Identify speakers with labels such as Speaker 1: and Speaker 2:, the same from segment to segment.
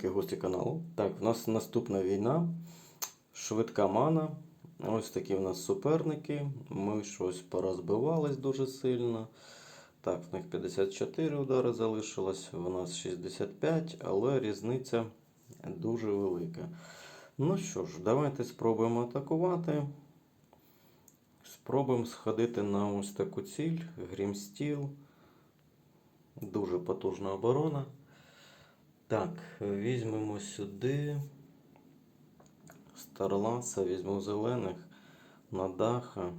Speaker 1: підписники гості каналу. Так, в нас наступна війна. Швидка мана. Ось такі в нас суперники. Ми щось порозбивались дуже сильно. Так, в них 54 удари залишилось, в нас 65, але різниця дуже велика. Ну що ж, давайте спробуємо атакувати. Спробуємо сходити на ось таку ціль. Грімстіл. Дуже потужна оборона. Так, візьмемо сюди. Старласа, візьму зелених на даха.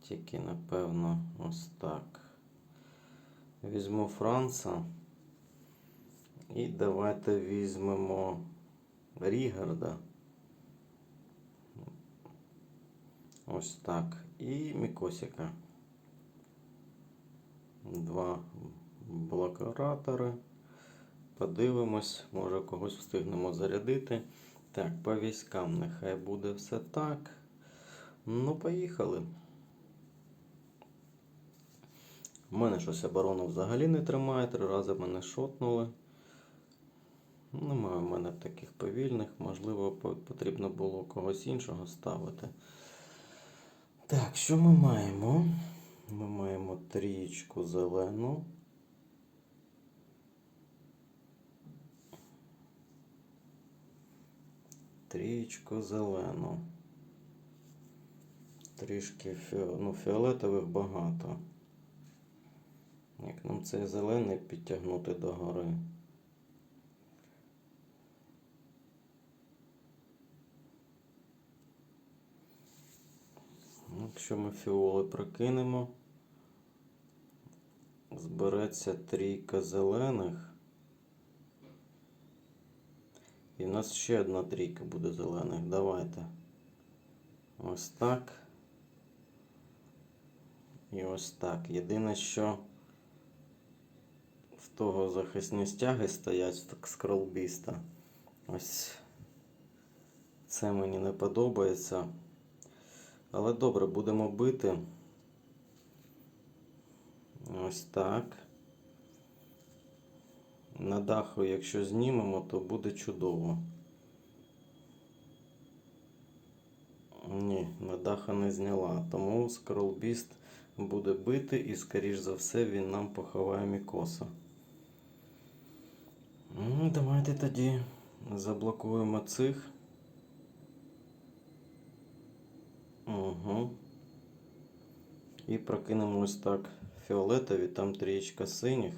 Speaker 1: Тільки, напевно, ось так. Візьму Франца. І давайте візьмемо Рігарда. Ось так. І Мікосіка. Два блокоратори. Подивимось, може когось встигнемо зарядити. Так, по військам нехай буде все так. Ну, поїхали. У мене щось оборону взагалі не тримає, три рази мене шотнули. Немає в мене таких повільних, можливо, потрібно було когось іншого ставити. Так, що ми маємо? Ми маємо трієчку зелену. Трієчку зелену. Трішки ну, фіолетових багато. Як нам цей зелений підтягнути до гори? Якщо ми фіоли прокинемо, збереться трійка зелених. І в нас ще одна трійка буде зелених. Давайте. Ось так. І ось так. Єдине, що в того захисні стяги стоять так скролбіста. Ось це мені не подобається. Але добре, будемо бити. Ось так. На даху, якщо знімемо, то буде чудово. Ні, на даха не зняла. Тому скролбіст буде бити і, скоріш за все, він нам поховає мікоса. Ну, давайте тоді заблокуємо цих. Угу. І прокинемо ось так фіолетові, там трієчка синіх.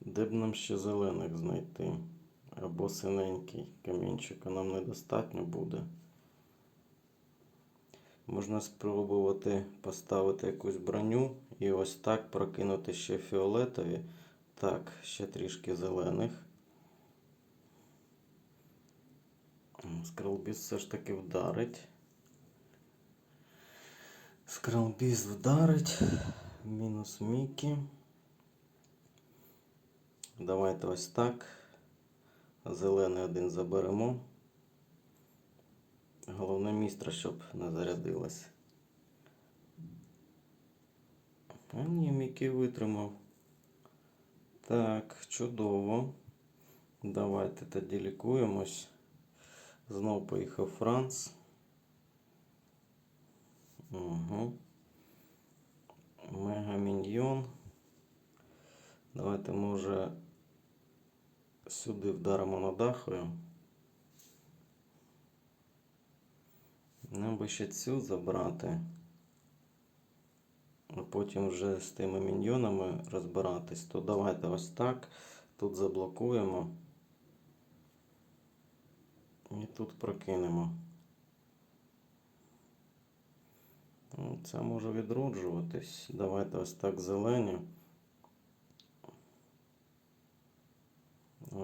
Speaker 1: Де б нам ще зелених знайти? Або синенький камінчика нам недостатньо буде. Можна спробувати поставити якусь броню і ось так прокинути ще фіолетові. Так, ще трішки зелених. Скралбіс все ж таки вдарить. Скралбіс вдарить. Мінус Мікі. Давайте ось так. Зелений один заберемо. Головне містра, щоб не зарядилась. А ні, Мікі витримав. Так, чудово. Давайте тоді лікуємось. Знову поїхав Франц. Угу. Мегаміньйон. Давайте, може, сюди вдаримо на дахою. Нам би ще цю забрати. А потім вже з тими міньйонами розбиратись. То давайте ось так. Тут заблокуємо. І тут прокинемо. Це може відроджуватись. Давайте ось так зелені.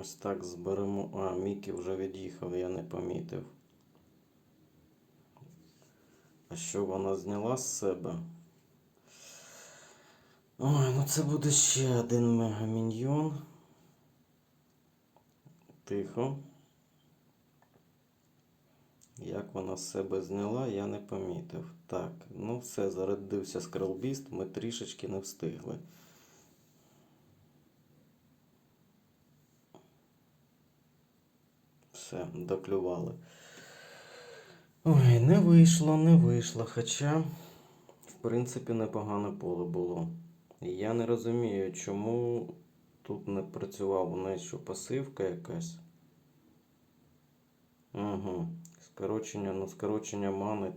Speaker 1: Ось так зберемо. А, Мікі вже від'їхав, я не помітив. А що вона зняла з себе? Ой, ну це буде ще один мегаміньйон. Тихо. Як вона з себе зняла, я не помітив. Так, ну все, зарядився скралбіст, ми трішечки не встигли. Все, доклювали. Ой, не вийшло, не вийшло. Хоча, в принципі, непогане поле було. Я не розумію, чому тут не працював у неї пасивка якась. Угу. Скорочення, ну скорочення мани.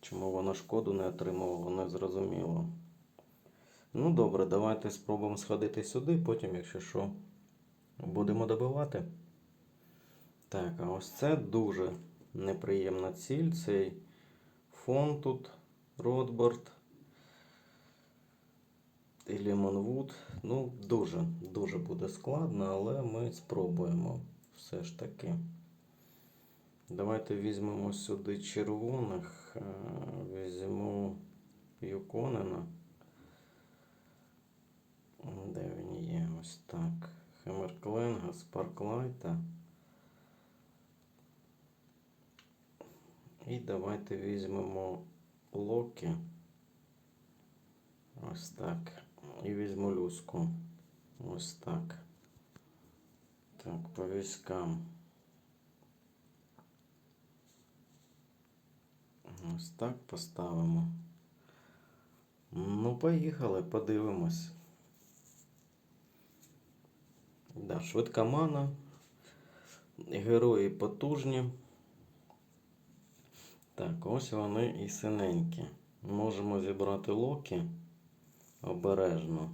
Speaker 1: Чому вона шкоду не отримувала, не зрозуміло. Ну добре, давайте спробуємо сходити сюди, потім, якщо що, будемо добивати. Так, а ось це дуже неприємна ціль. Цей фон тут, Ротбард і Лімонвуд. Ну, дуже, дуже буде складно, але ми спробуємо все ж таки. Давайте візьмемо сюди червоних. е, Візьму Юконена. Де він є? Ось так. Хемеркленга, Спарклайта. І давайте візьмемо Локі. Ось так. І візьму люску. Ось так. Так, по військам. Ось так поставимо. Ну, поїхали, подивимось. Да, швидка мана. Герої потужні. Так, ось вони і синенькі. Можемо зібрати локі обережно.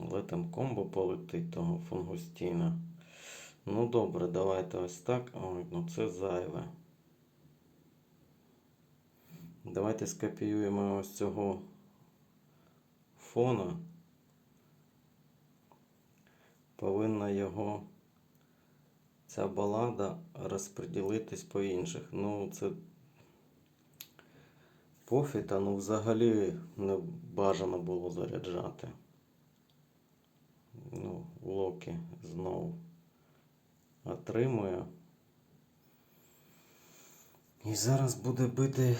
Speaker 1: Але там комбо полетить того фунгустіна. Ну добре, давайте ось так. Ой, ну це зайве. Давайте скопіюємо ось цього фона. Повинна його ця балада розподілитись по інших. Ну, це пофіта, ну взагалі не бажано було заряджати. Ну, Локі знову отримує. І зараз буде бити.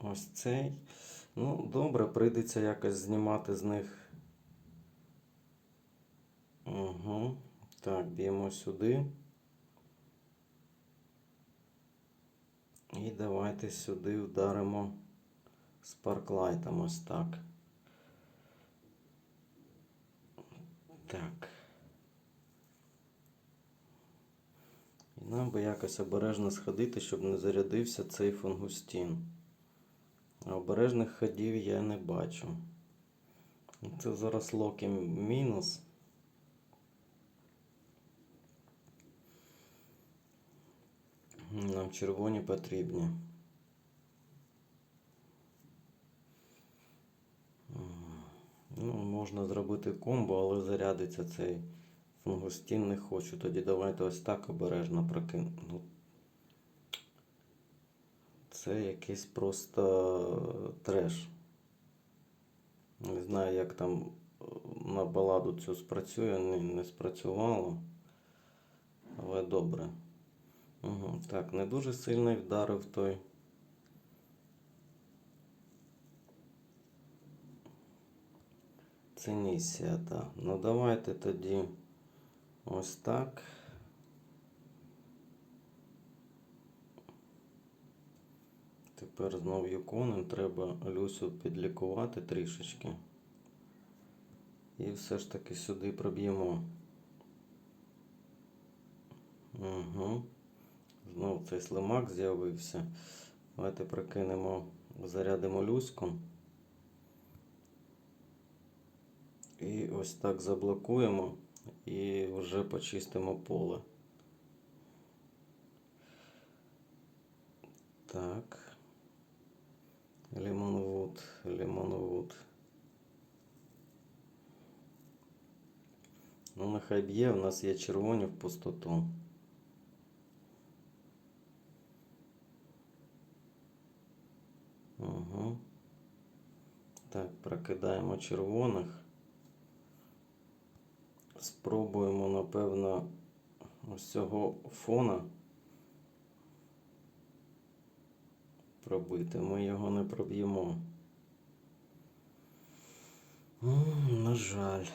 Speaker 1: Ось цей. Ну, добре, прийдеться якось знімати з них. Угу. Так, б'ємо сюди. І давайте сюди вдаримо спарклайтом ось так. Так. І нам би якось обережно сходити, щоб не зарядився цей фунгустін. А обережних ходів я не бачу. Це зараз локі мінус. Нам червоні потрібні. Ну, можна зробити комбо, але зарядиться цей фунгустін не хочу. Тоді давайте ось так обережно прокину. Ну, Це якийсь просто треш. Не знаю, як там е, на баладу цю спрацює, не, не спрацювало. Але добре. Так, не дуже сильно вдарив той. Це так. Ну давайте тоді ось так. Тепер знов Юконен треба Люсю підлікувати трішечки. І все ж таки сюди проб'ємо. Угу. Знову цей слимак з'явився. Давайте прокинемо, зарядимо люську. І ось так заблокуємо і вже почистимо поле. Так. Лимонвуд, лимонвуд. Ну, нехай б'є, у нас є червоні в пустоту. Угу. Так, прокидаємо червоних. Спробуємо, напевно, ось цього фона пробити. Ми його не проб'ємо. На жаль.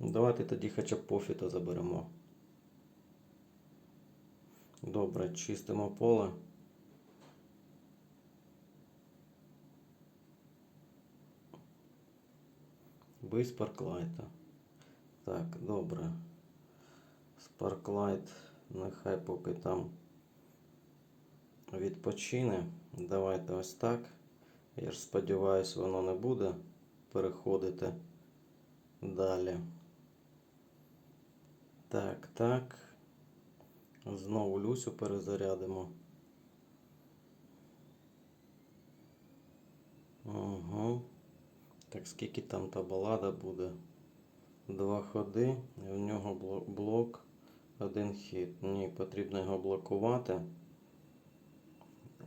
Speaker 1: Давайте тоді хоча б пофіта заберемо. Добре, чистимо поле. Бий спарклайта. Так, добре. Спарклайт нехай поки там відпочине. Давайте ось так. Я ж сподіваюся, воно не буде переходити далі. Так, так. Знову Люсю перезарядимо. Угу. Так, скільки там та балада буде? Два ходи, в нього блок, один хід. Ні, потрібно його блокувати.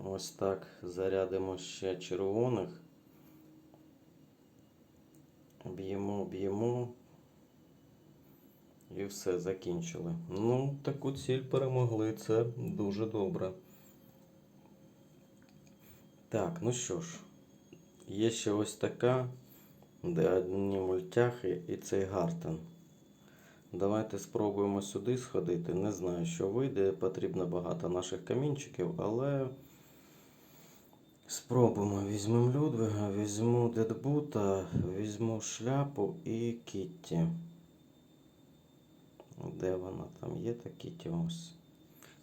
Speaker 1: Ось так зарядимо ще червоних. Б'ємо, б'ємо. І все, закінчили. Ну, таку ціль перемогли. Це дуже добре. Так, ну що ж, є ще ось така, де одні мультяхи і цей Гартен. Давайте спробуємо сюди сходити. Не знаю, що вийде. Потрібно багато наших камінчиків, але спробуємо. Візьмемо Людвига, візьму Дедбута, візьму шляпу і Кітті. Де вона там є та Кітті ось.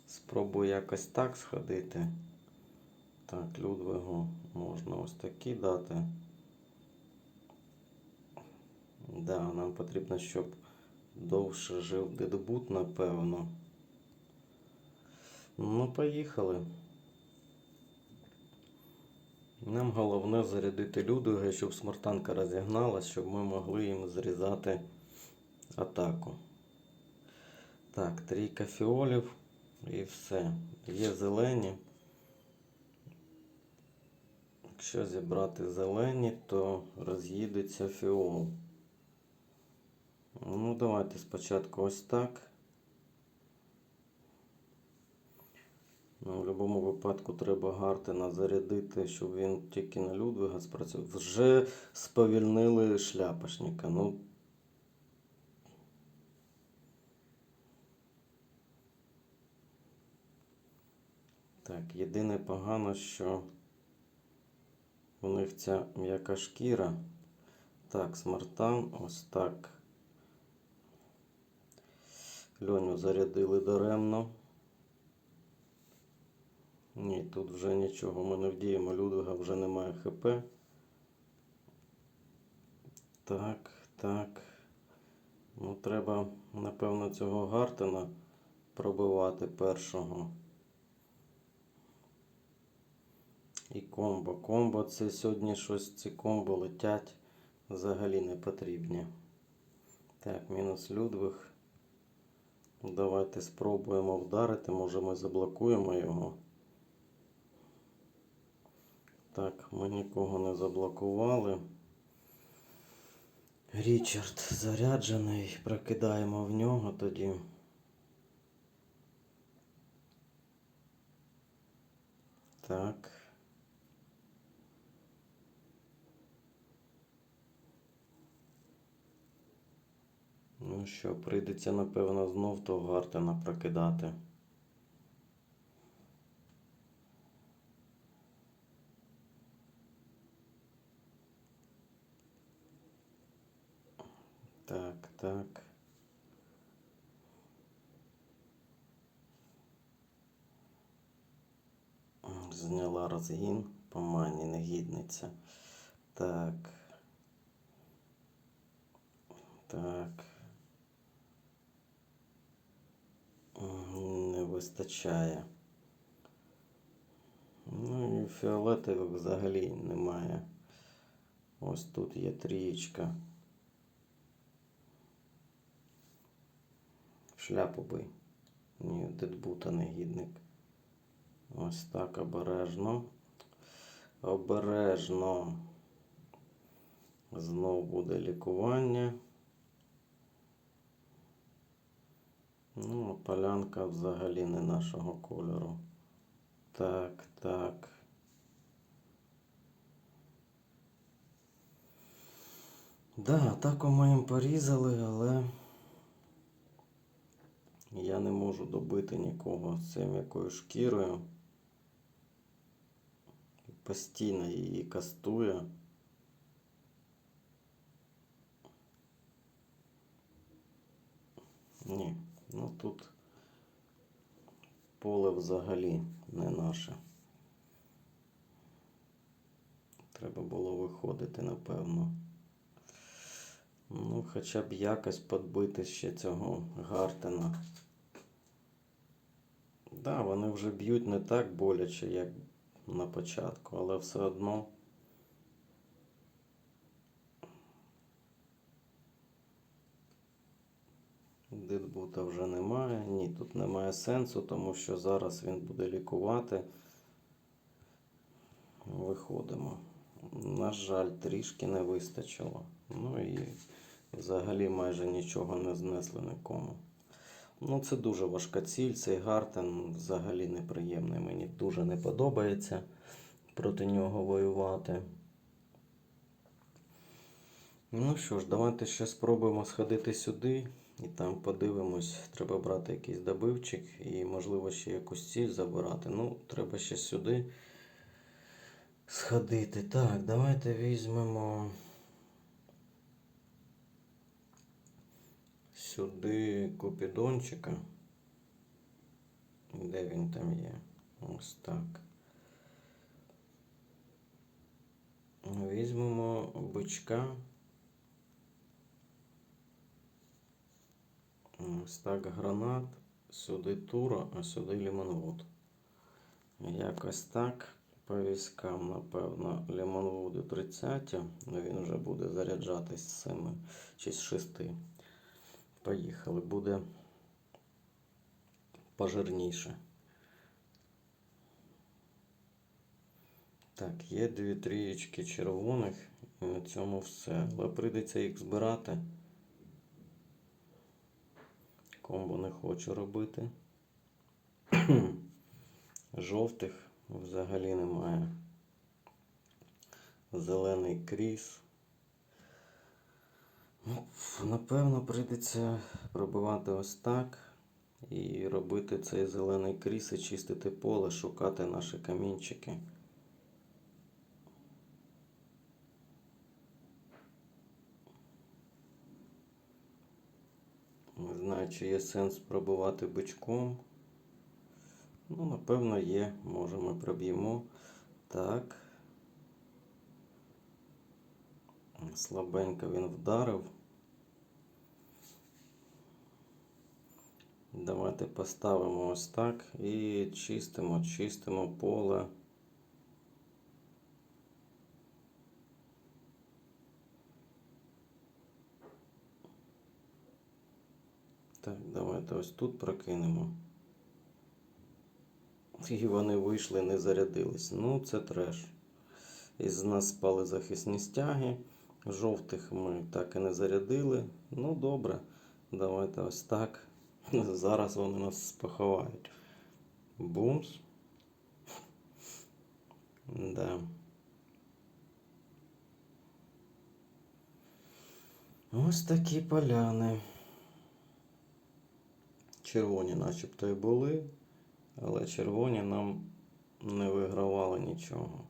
Speaker 1: Спробую якось так сходити. Так, Людвигу можна ось такі дати. Да, нам потрібно, щоб довше жив Дедбут, напевно. Ну, поїхали. Нам головне зарядити Людвига, щоб смертанка розігналась, щоб ми могли їм зрізати атаку. Так, трійка фіолів і все. Є зелені. Якщо зібрати зелені, то роз'їдеться фіол. Ну, давайте спочатку ось так. Ну, в будь-якому випадку треба Гартена зарядити, щоб він тільки на Людвига спрацював. Вже сповільнили шляпашника. Ну, Так, єдине погано, що у них ця м'яка шкіра. Так, смартан, ось так. Льоню зарядили даремно. Ні, тут вже нічого ми не вдіємо. Людвига вже немає ХП. Так, так. Ну, треба, напевно, цього Гартена пробивати першого. І комбо. Комбо це сьогодні щось ці комбо летять взагалі не потрібні. Так, мінус Людвиг. Давайте спробуємо вдарити. Може ми заблокуємо його. Так, ми нікого не заблокували. Річард заряджений. Прокидаємо в нього тоді. Так. Ну що, прийдеться, напевно, знов того Гартена прокидати. Так, так. Зняла розгін по мані негідниця. Так. Так. М, Не вистачає. Ну і фіолетових взагалі немає. Ось тут є трієчка. Шляпу бий. Ні, дедбута негідник. Ось так обережно. Обережно. Знов буде лікування. Ну, полянка взагалі не нашого кольору. Так, так. Да, атаку ми їм порізали, але я не можу добити нікого з цією м'якою шкірою. Постійно її кастує. Ні, ну тут поле взагалі не наше. Треба було виходити, напевно. Ну, хоча б якось подбити ще цього Гартена. Да, вони вже б'ють не так боляче, як на початку, але все одно. Дитбута вже немає. Ні, тут немає сенсу, тому що зараз він буде лікувати. Виходимо. На жаль, трішки не вистачило. Ну і взагалі майже нічого не знесли нікому. Ну, це дуже важка ціль. Цей Гартен взагалі неприємний. Мені дуже не подобається проти нього воювати. Ну що ж, давайте ще спробуємо сходити сюди і там подивимось. Треба брати якийсь добивчик і, можливо, ще якусь ціль забирати. Ну, треба ще сюди сходити. Так, давайте візьмемо. Сюди Купідончика. Де він там є? Ось так. Візьмемо бичка. Ось так гранат. Сюди тура, а сюди лімонвуд. Якось так. По військам, напевно, лімонвуди 30. але Він вже буде заряджатись з 7 чи з 6. Поїхали, буде пожирніше. Так, є дві трієчки червоних, і на цьому все. Але прийдеться їх збирати. Комбо не хочу робити. Жовтих взагалі немає. Зелений кріс. Ну, напевно, прийдеться пробивати ось так. І робити цей зелений кріс і чистити поле, шукати наші камінчики. Не чи є сенс пробувати бичком. Ну, напевно, є. Може, ми проб'ємо. Так. Слабенько він вдарив. Давайте поставимо ось так і чистимо, чистимо поле. Так, давайте ось тут прокинемо. І вони вийшли, не зарядились. Ну, це треш. Із нас спали захисні стяги. Жовтих ми так і не зарядили. Ну, добре. Давайте ось так. Зараз вони нас поховають. Бумс. Да. Ось такі поляни. Червоні начебто і були, але червоні нам не вигравали нічого.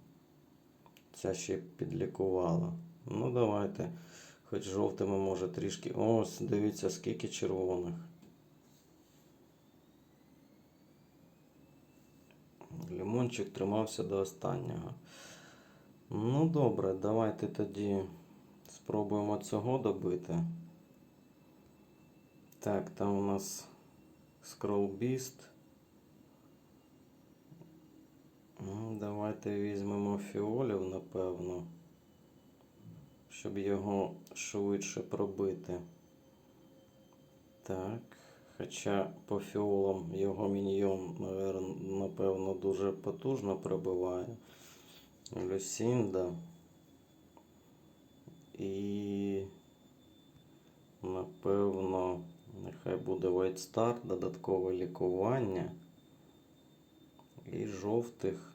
Speaker 1: Ця ще підлікувала. Ну, давайте. Хоч жовтими може трішки. Ось, дивіться, скільки червоних. Лімончик тримався до останнього. Ну, добре, давайте тоді спробуємо цього добити. Так, там у нас скролбіст. Ну, давайте візьмемо фіолів, напевно, щоб його швидше пробити. Так. Хоча по фіолам його міньйон, напевно, дуже потужно пробиває. Люсінда. І напевно, нехай буде White Star, додаткове лікування. І жовтих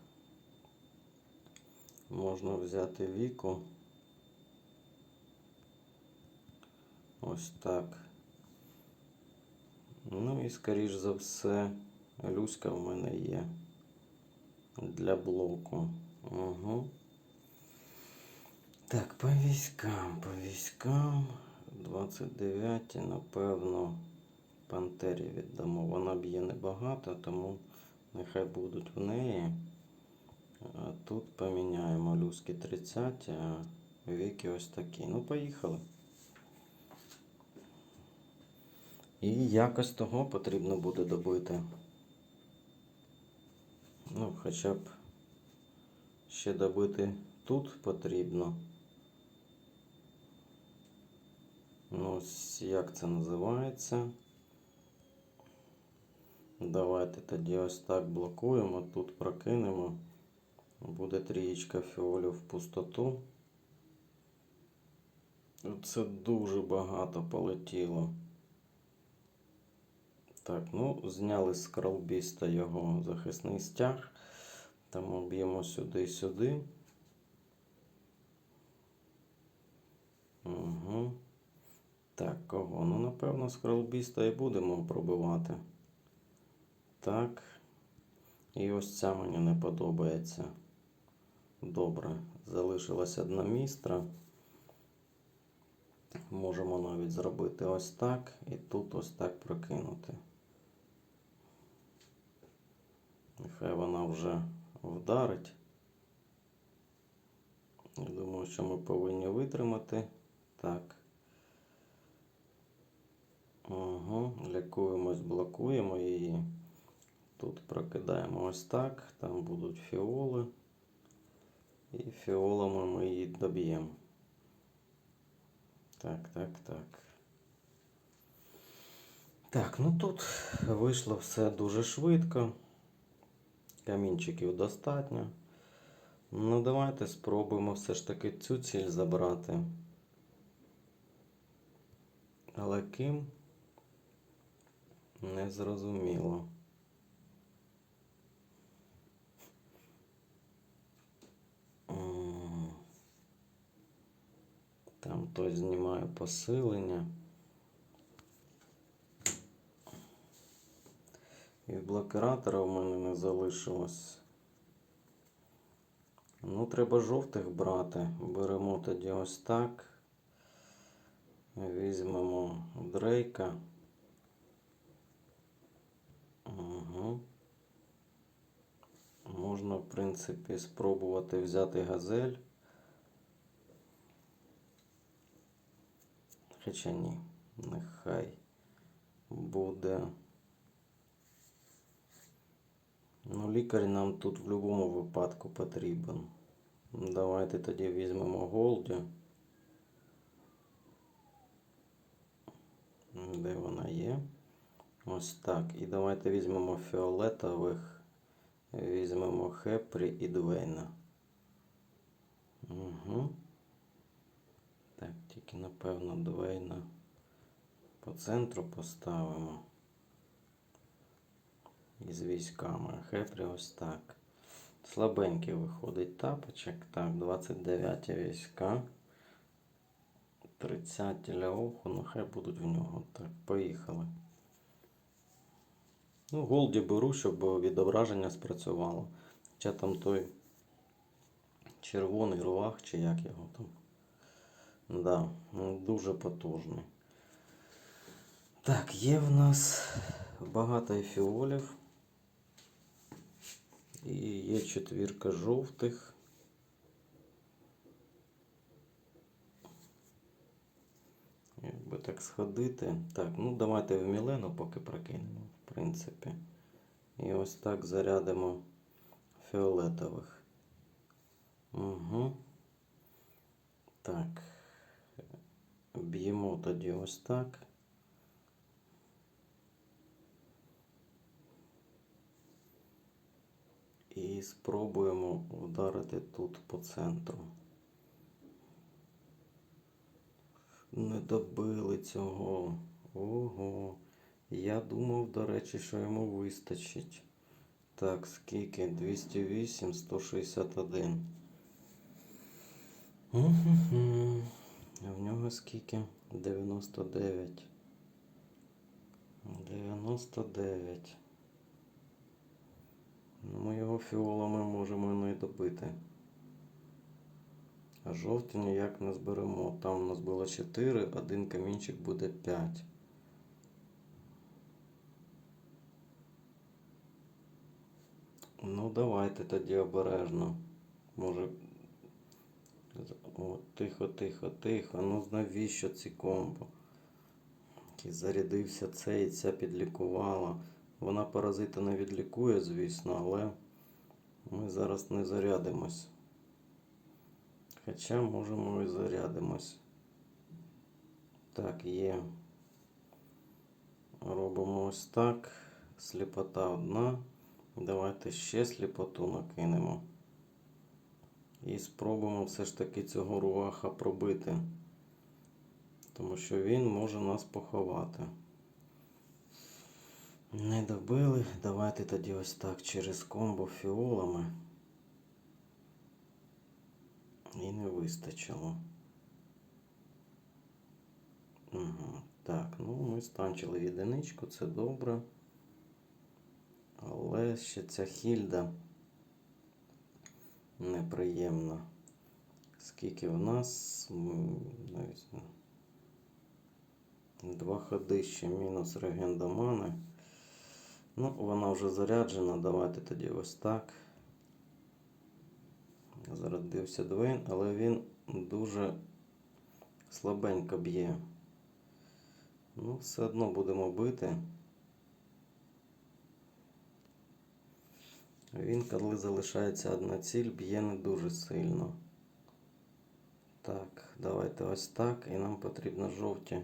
Speaker 1: можна взяти віку. Ось так. Ну і скоріш за все, люська в мене є для блоку. Угу. Так, по військам, по військам. 29, напевно, Пантері віддамо. Вона б'є небагато, тому нехай будуть в неї. А тут поміняємо люськи 30, а віки ось такі. Ну, поїхали. І якось того потрібно буде добити. Ну, хоча б ще добити тут потрібно. Ну, ось як це називається? Давайте тоді ось так блокуємо, тут прокинемо. Буде трієчка фіолів в пустоту. Це дуже багато полетіло. Так, ну, зняли з кралбіста його захисний стяг. Тому б'ємо сюди і сюди. Угу. Так, кого? Ну, напевно, з кралбіста і будемо пробивати. Так. І ось ця мені не подобається. Добре. Залишилась одна містра. Можемо навіть зробити ось так і тут ось так прокинути. Нехай вона вже вдарить. Я думаю, що ми повинні витримати. Так. Угу. Лікуємось, блокуємо її. Тут прокидаємо ось так. Там будуть фіоли. І фіолами ми її доб'ємо. Так, так, так. Так, ну тут вийшло все дуже швидко. Камінчиків достатньо. Ну, давайте спробуємо все ж таки цю ціль забрати. Але ким? Не зрозуміло. Там той знімає посилення. І блокиратора в мене не залишилось. Ну, треба жовтих брати. Беремо тоді ось так. Візьмемо Дрейка. Угу. Можна, в принципі, спробувати взяти газель. Хоча ні, нехай буде. Ну, лікар нам тут в будь-якому випадку потрібен. Давайте тоді візьмемо Голді. Де вона є? Ось так. І давайте візьмемо фіолетових. Візьмемо Хепрі і Двейна. Угу. Так, тільки напевно Двейна по центру поставимо. Із військами. Хепрі ось так. Слабенький виходить тапочок. Так, 29 війська. 30 для оху, ну хай будуть в нього. Так, поїхали. Ну, голді беру, щоб відображення спрацювало. Хоча там той червоний рувах, чи як його там. Да, ну, дуже потужний. Так, є в нас багато ефіолів. І є четвірка жовтих. Якби так сходити. Так, ну давайте в Мілену поки прокинемо, принципі. І ось так зарядимо фіолетових. Угу. Так. Б'ємо тоді ось так. І спробуємо вдарити тут по центру. Не добили цього. Ого. Я думав, до речі, що йому вистачить. Так, скільки? 208, 161. Мгм. А в нього скільки? 99. 99. Ну, ми його фіолами можемо не добити. А жовті ніяк не зберемо. Там у нас було 4, один камінчик буде 5. Ну, давайте тоді обережно. Може. О, тихо, тихо, тихо. Ну навіщо ці комбо? Який зарядився цей, ця підлікувала. Вона паразита не відлікує, звісно, але ми зараз не зарядимось. Хоча можемо і зарядимось. Так, є. Робимо ось так. Сліпота одна. Давайте ще сліпоту накинемо. І спробуємо все ж таки цього руаха пробити. Тому що він може нас поховати. Не добили. Давайте тоді ось так через комбо фіолами. І не вистачило. Угу. Так, ну ми станчили єдиничку, це добре. Але ще ця хільда неприємна. Скільки в нас? Навіть два ходи ще мінус регенда мани. Ну, вона вже заряджена. Давайте тоді ось так. Зарядився Двейн, але він дуже слабенько б'є. Ну, все одно будемо бити. Він, коли залишається одна ціль, б'є не дуже сильно. Так, давайте ось так. І нам потрібно жовті.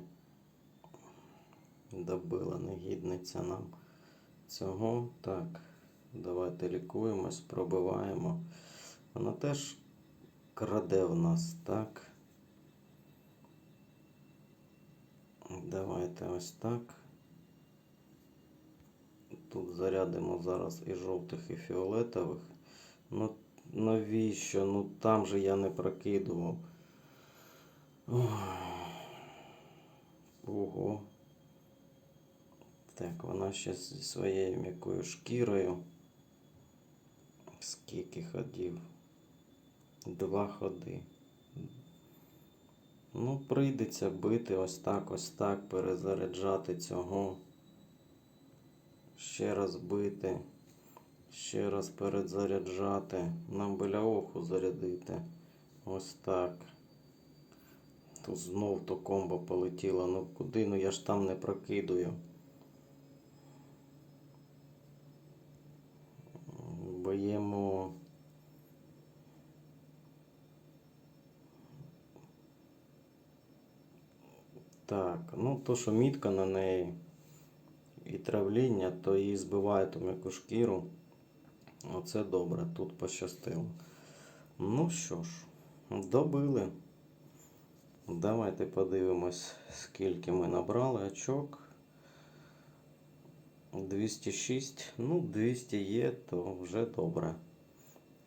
Speaker 1: Добила негідниця нам цього. Так, давайте лікуємось, пробиваємо. Вона теж краде в нас, так. Давайте ось так. Тут зарядимо зараз і жовтих, і фіолетових. Ну навіщо? Ну там же я не прокидував. Ого. Так, вона ще зі своєю м'якою шкірою. Скільки ходів? Два ходи. Ну, прийдеться бити ось так, ось так, перезаряджати цього. Ще раз бити. Ще раз перезаряджати. Нам біля оху зарядити. Ось так. Тут знов то комбо полетіло. Ну куди? Ну я ж там не прокидую. Боємо. Так, ну то, що мітка на неї і травління, то її збиває ту м'яку шкіру. Оце добре, тут пощастило. Ну що ж, добили. Давайте подивимось, скільки ми набрали очок. 206. Ну, 200 є, то вже добре.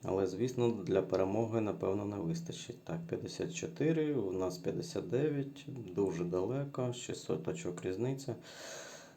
Speaker 1: Але, звісно, для перемоги, напевно, не вистачить. Так, 54, у нас 59, дуже далеко, 600 очок різниця.